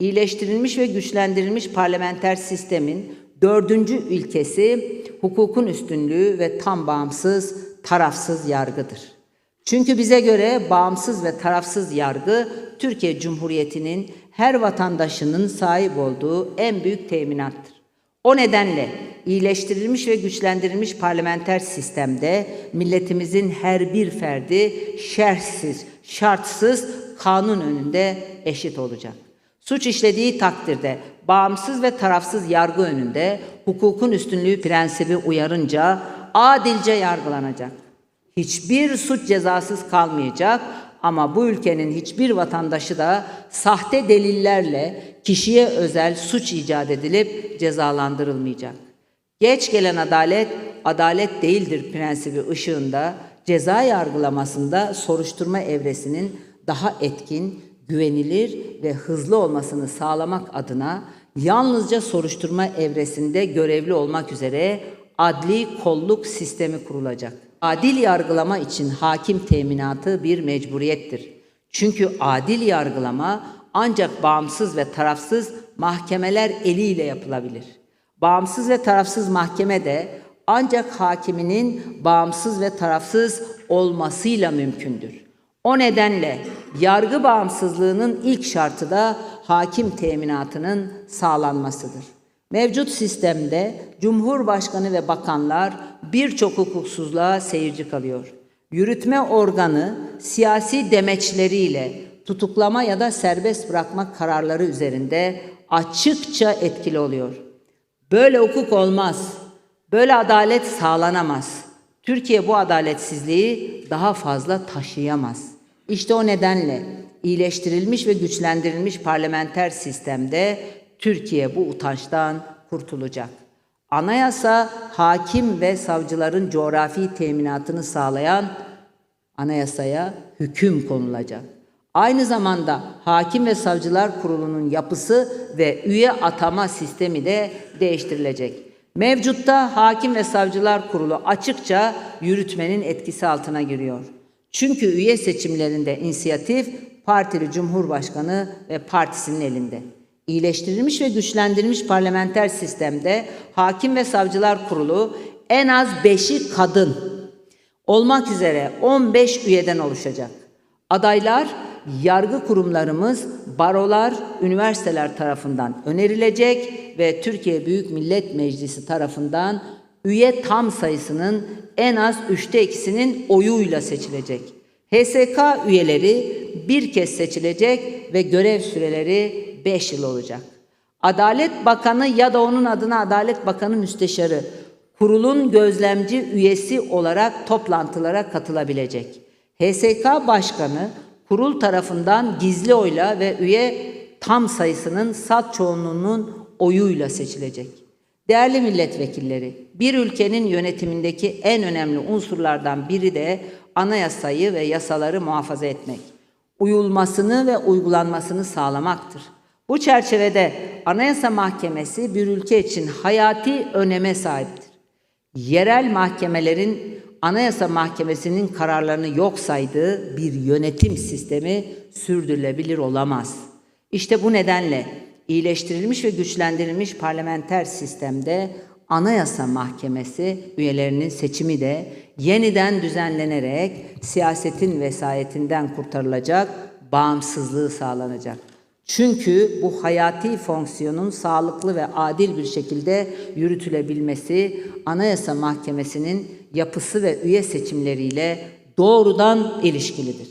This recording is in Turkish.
İyileştirilmiş ve güçlendirilmiş parlamenter sistemin dördüncü ilkesi hukukun üstünlüğü ve tam bağımsız, tarafsız yargıdır. Çünkü bize göre bağımsız ve tarafsız yargı Türkiye Cumhuriyeti'nin her vatandaşının sahip olduğu en büyük teminattır. O nedenle iyileştirilmiş ve güçlendirilmiş parlamenter sistemde milletimizin her bir ferdi şerhsiz, şartsız kanun önünde eşit olacak. Suç işlediği takdirde bağımsız ve tarafsız yargı önünde hukukun üstünlüğü prensibi uyarınca adilce yargılanacak. Hiçbir suç cezasız kalmayacak ama bu ülkenin hiçbir vatandaşı da sahte delillerle kişiye özel suç icat edilip cezalandırılmayacak. Geç gelen adalet, adalet değildir prensibi ışığında ceza yargılamasında soruşturma evresinin daha etkin, güvenilir ve hızlı olmasını sağlamak adına yalnızca soruşturma evresinde görevli olmak üzere adli kolluk sistemi kurulacak. Adil yargılama için hakim teminatı bir mecburiyettir. Çünkü adil yargılama ancak bağımsız ve tarafsız mahkemeler eliyle yapılabilir. Bağımsız ve tarafsız mahkeme de ancak hakiminin bağımsız ve tarafsız olmasıyla mümkündür. O nedenle yargı bağımsızlığının ilk şartı da hakim teminatının sağlanmasıdır. Mevcut sistemde Cumhurbaşkanı ve bakanlar birçok hukuksuzluğa seyirci kalıyor. Yürütme organı siyasi demeçleriyle tutuklama ya da serbest bırakma kararları üzerinde açıkça etkili oluyor. Böyle hukuk olmaz. Böyle adalet sağlanamaz. Türkiye bu adaletsizliği daha fazla taşıyamaz. İşte o nedenle iyileştirilmiş ve güçlendirilmiş parlamenter sistemde Türkiye bu utançtan kurtulacak. Anayasa hakim ve savcıların coğrafi teminatını sağlayan anayasaya hüküm konulacak. Aynı zamanda Hakim ve Savcılar Kurulu'nun yapısı ve üye atama sistemi de değiştirilecek. Mevcutta Hakim ve Savcılar Kurulu açıkça yürütmenin etkisi altına giriyor. Çünkü üye seçimlerinde inisiyatif partili Cumhurbaşkanı ve partisinin elinde. İyileştirilmiş ve güçlendirilmiş parlamenter sistemde Hakim ve Savcılar Kurulu en az 5'i kadın olmak üzere 15 üyeden oluşacak. Adaylar yargı kurumlarımız, barolar, üniversiteler tarafından önerilecek ve Türkiye Büyük Millet Meclisi tarafından üye tam sayısının en az üçte ikisinin oyuyla seçilecek. HSK üyeleri bir kez seçilecek ve görev süreleri 5 yıl olacak. Adalet Bakanı ya da onun adına Adalet Bakanı Müsteşarı kurulun gözlemci üyesi olarak toplantılara katılabilecek. HSK Başkanı kurul tarafından gizli oyla ve üye tam sayısının sat çoğunluğunun oyuyla seçilecek. Değerli milletvekilleri, bir ülkenin yönetimindeki en önemli unsurlardan biri de anayasayı ve yasaları muhafaza etmek, uyulmasını ve uygulanmasını sağlamaktır. Bu çerçevede Anayasa Mahkemesi bir ülke için hayati öneme sahiptir. Yerel mahkemelerin Anayasa Mahkemesi'nin kararlarını yok saydığı bir yönetim sistemi sürdürülebilir olamaz. İşte bu nedenle iyileştirilmiş ve güçlendirilmiş parlamenter sistemde Anayasa Mahkemesi üyelerinin seçimi de yeniden düzenlenerek siyasetin vesayetinden kurtarılacak, bağımsızlığı sağlanacak. Çünkü bu hayati fonksiyonun sağlıklı ve adil bir şekilde yürütülebilmesi Anayasa Mahkemesi'nin yapısı ve üye seçimleriyle doğrudan ilişkilidir.